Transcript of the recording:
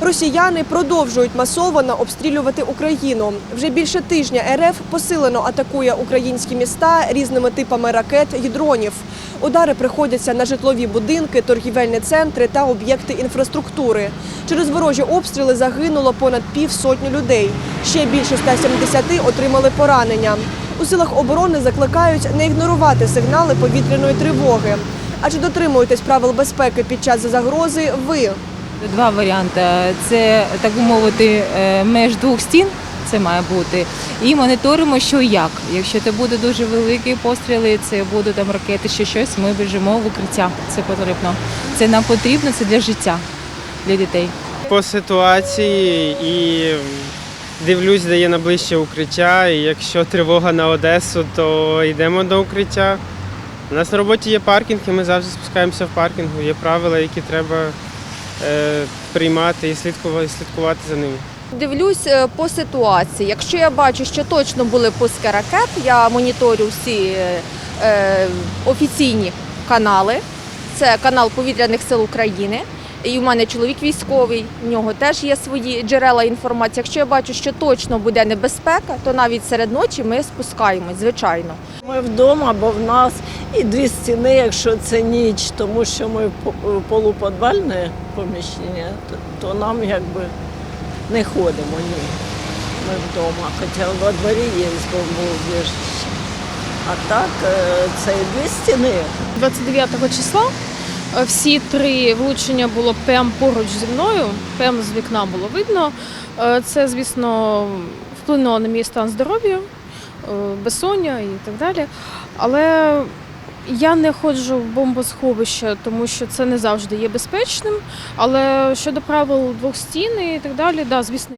Росіяни продовжують масово обстрілювати Україну. Вже більше тижня РФ посилено атакує українські міста різними типами ракет і дронів. Удари приходяться на житлові будинки, торгівельні центри та об'єкти інфраструктури. Через ворожі обстріли загинуло понад півсотні людей. Ще більше 170 отримали поранення. У силах оборони закликають не ігнорувати сигнали повітряної тривоги. А чи дотримуєтесь правил безпеки під час загрози ви? Два варіанти. Це, так би мовити, е, меж двох стін. Це має бути. І моніторимо, що і як. Якщо це буде дуже великі постріли, це будуть там ракети, ще щось, ми біжимо в укриття. Це потрібно. Це нам потрібно, це для життя, для дітей. по ситуації і дивлюсь, де є найближче укриття. І якщо тривога на Одесу, то йдемо до укриття. У нас на роботі є паркінг, і ми завжди спускаємося в паркінгу. Є правила, які треба е, приймати і слідкувати, слідкувати за ними. Дивлюсь е, по ситуації. Якщо я бачу, що точно були пуски ракет, я моніторю всі е, офіційні канали. Це канал Повітряних сил України. І в мене чоловік військовий, в нього теж є свої джерела інформації. Якщо я бачу, що точно буде небезпека, то навіть серед ночі ми спускаємось, звичайно. Ми вдома, бо в нас і дві стіни, якщо це ніч, тому що ми по- полуподвальне поміщення, то, то нам якби не ходимо, ні. Ми вдома, хоча во дворі є бомбоубіжище. А так, е, це і дві стіни. 29 числа е, всі три влучення було прямо поруч зі мною, прямо з вікна було видно. Е, Це, звісно, вплинуло на мій стан здоров'я, е, безсоння і так далі. Але я не ходжу в бомбосховище, тому що це не завжди є безпечним. Але щодо правил двох стін і так далі, да, звісно.